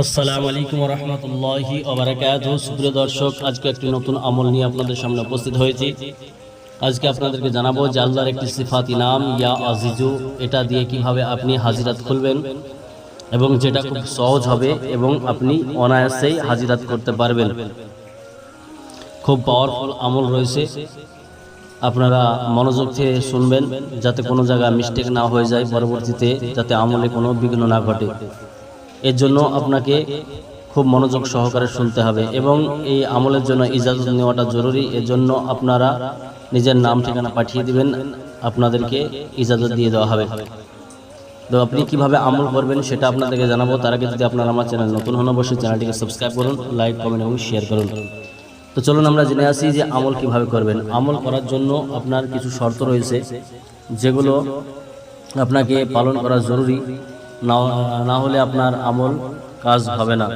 আসসালামু আলাইকুম রহমতুল্লাহি ওবরাকাত। সুপ্রিয় দর্শক, আজকে একটি নতুন আমল নিয়ে আপনাদের সামনে উপস্থিত হয়েছি। আজকে আপনাদেরকে জানাব যে একটি নাম, ইয়া এটা দিয়ে আপনি হাজিরাত খুলবেন এবং যেটা খুব সহজ হবে এবং আপনি অনায়াসেই হাজিরাত করতে পারবেন। খুব পাওয়ারফুল আমল রয়েছে। আপনারা মনোযোগ থেকে শুনবেন, যাতে কোনো জায়গায় মিস্টেক না হয়ে যায়, পরবর্তীতে যাতে আমলে কোনো বিঘ্ন না ঘটে। এর জন্য আপনাকে খুব মনোযোগ সহকারে শুনতে হবে এবং এই আমলের জন্য ইজাজত নেওয়াটা জরুরি। এর জন্য আপনারা নিজের নাম ঠিকানা পাঠিয়ে দিবেন, আপনাদেরকে ইজাজত দিয়ে দেওয়া হবে। তো আপনি কীভাবে আমল করবেন সেটা আপনাদেরকে জানাব। তার আগে যদি আপনারা আমার চ্যানেল নতুন হন, অবশ্যই চ্যানেলটিকে সাবস্ক্রাইব করুন, লাইক, কমেন্ট এবং শেয়ার করুন। তো চলুন আমরা জেনে আসি যে আমল কীভাবে করবেন। আমল করার জন্য আপনার কিছু শর্ত রয়েছে, যেগুলো আপনাকে পালন করা জরুরি। না হলে আপনার আমল কাজ হবে না।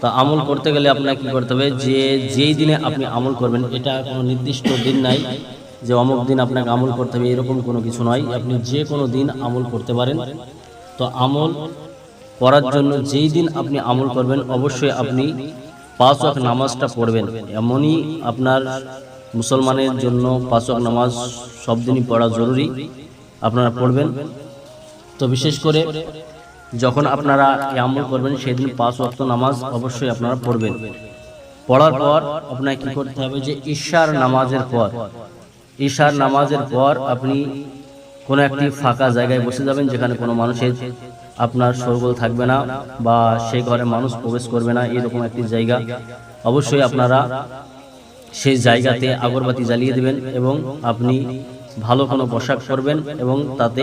তা আমল করতে গেলে আপনাকে কী করতে হবে? যে যেই দিনে আপনি আমল করবেন, এটা কোনো নির্দিষ্ট দিন নাই যে অমুক দিন আপনাকে আমল করতে হবে, এরকম কোনো কিছু নয়। আপনি যে কোনো দিন আমল করতে পারেন। তো আমল করার জন্য যেই দিন আপনি আমল করবেন, অবশ্যই আপনি পাঁচ ওয়াক্ত নামাজটা পড়বেন। এমনই আপনার মুসলমানের জন্য পাঁচ ওয়াক্ত নামাজ সব দিনই পড়া জরুরি। আপনারা পড়বেন। তো বিশেষ করে যখন আপনারা আমল করবেন সেদিন পাঁচ ওয়াক্ত নামাজ অবশ্যই আপনারা পড়বেন। পড়ার পর আপনাকে কি করতে হবে যে ঈশার নামাজের পর। ঈশার নামাজের পর আপনি কোনো একটি ফাঁকা জায়গায় বসে যাবেন যেখানে কোনো মানুষের আপনার সরগোল থাকবে না বা সেই ঘরে মানুষ প্রবেশ করবে না এরকম একটি জায়গা। অবশ্যই আপনারা সেই জায়গাতে আগরবাতি জ্বালিয়ে দেবেন এবং আপনি ভালো কোনো পোশাক পরবেন এবং তাতে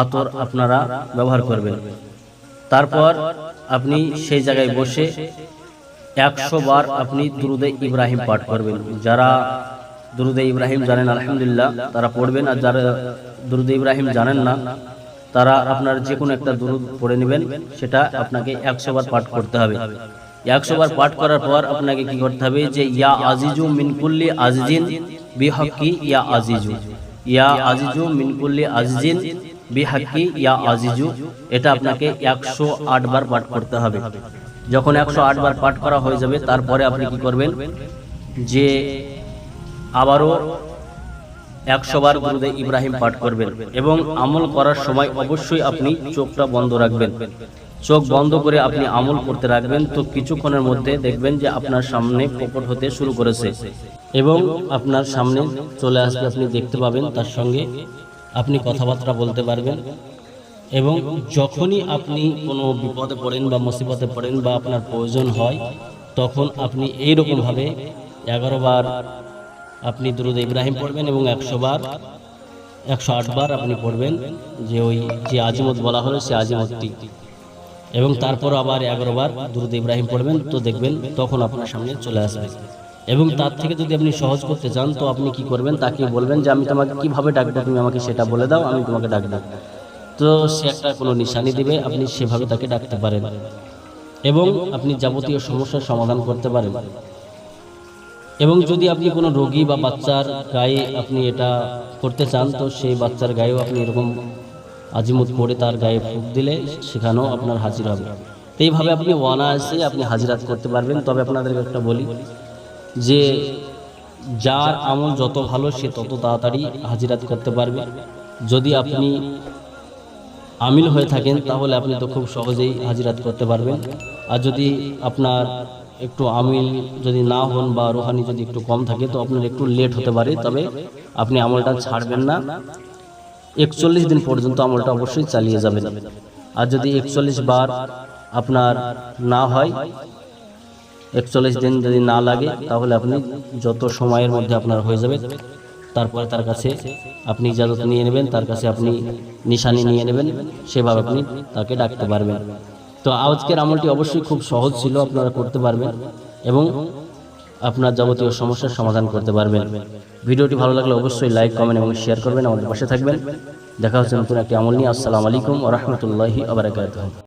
আতর আপনারা ব্যবহার করবেন। তারপর আপনি সেই জায়গায় বসে একশো বার আপনি দুরুদে ইব্রাহিম পাঠ করবেন। যারা দুরুদে ইব্রাহিম জানেন, আলহামদুলিল্লাহ, তারা পড়বেন। আর যারা দুরুদে ইব্রাহিম জানেন না, তারা আপনার যে কোনো একটা দুরুদ পড়ে নেবেন। সেটা আপনাকে একশো বার পাঠ করতে হবে। একশো বার পাঠ করার পর আপনাকে কি করতে হবে যে, ইয়া আজিজু মিনকুল্লি আজিজিন বিহকি ইয়া আজিজু। ইয়া আজিজু মিনকুল্লি আজিজিন বিহাকি ইয়া আজিজু। এটা আপনাকে একশো আট বার পাঠ করতে হবে। যখন একশো আট বার পাঠ করা হয়ে যাবে তারপরে আপনি কি করবেন? যে আবারও একশো বার গুরুদে ইব্রাহিম পাঠ করবেন এবং আমল করার সময় অবশ্যই আপনি চোখটা বন্ধ রাখবেন। চোখ বন্ধ করে আপনি আমল করতে রাখবেন, তো কিছুক্ষণের মধ্যে দেখবেন যে আপনার সামনে প্রকট হতে শুরু করেছে এবং আপনার সামনে চলে আসবে। আপনি দেখতে পাবেন তার সঙ্গে আপনি কথাবার্তা বলতে পারবেন এবং যখনই আপনি কোনো বিপদে পড়েন বা মুসিবতে পড়েন বা আপনার প্রয়োজন হয়, তখন আপনি এইরকমভাবে এগারো বার আপনি দুরুদ ইব্রাহিম পড়বেন এবং একশো বার, একশো আট বার আপনি পড়বেন যে ওই যে আজিমত বলা হলো সে আজিমতটি। এবং তারপর আবার এগারো বার দুরুদ ইব্রাহিম পড়বেন, তো দেখবেন তখন আপনার সামনে চলে আসবে। এবং তার থেকে যদি আপনি সহজ করতে চান, তো আপনি কি করবেন? তাকে বলবেন যে, আমি তোমাকে কীভাবে ডাকবো? তুমি আমাকে সেটা বলে দাও, আমি তোমাকে ডাকবো। তো সে একটা কোনো নিশানি দিবে, আপনি সেভাবে তাকে ডাকতে পারেন। এবং আপনি যাবতীয় সমস্যার সমাধান করতে পারেন। এবং যদি আপনি কোনো রোগী বা বাচ্চার গায়ে আপনি এটা করতে চান, তো সেই বাচ্চার গায়েও আপনি এরকম আজিমত পড়ে তার গায়ে ফুক দিলে সেখানেও আপনার হাজির হবে। তো এইভাবে আপনি অনায়াসে আপনি হাজিরাত করতে পারবেন। তবে আপনাদেরকে একটা বলি যে, যার আমল যত ভালো সে তত তাড়াতাড়ি হাজিরাত করতে পারবে। যদি আপনি আমিল হয়ে থাকেন, তাহলে আপনি তো খুব সহজেই হাজিরাত করতে পারবেন। আর যদি আপনার একটু আমিল যদি না হন বা রোহানি যদি একটু কম থাকে, তো আপনার একটু লেট হতে পারে। তবে আপনি আমলটা ছাড়বেন না। একচল্লিশ দিন পর্যন্ত আমলটা অবশ্যই চালিয়ে যাবেন। আর যদি একচল্লিশ বার আপনার না হয়, একচল্লিশ দিন যদি না লাগে, তাহলে আপনি যত সময়ের মধ্যে আপনার হয়ে যাবে, তারপরে তার কাছে আপনি ইজাজত নিয়ে নেবেন, তার কাছে আপনি নিশানি নিয়ে নেবেন, সেভাবে আপনি তাকে ডাকতে পারবেন। তো আজকের আমলটি অবশ্যই খুব সহজ ছিল, আপনারা করতে পারবেন। এবং আপনার যাবতীয় সমস্যার সমাধান করতে পারবেন। ভিডিওটি ভালো লাগলে অবশ্যই লাইক কমেন্ট এবং শেয়ার করবেন। আমাদের পাশে থাকবেন। দেখা হচ্ছে নতুন একটি আমল নিয়ে। আসসালামু আলাইকুম রহমতুল্লাহি আবরাকাত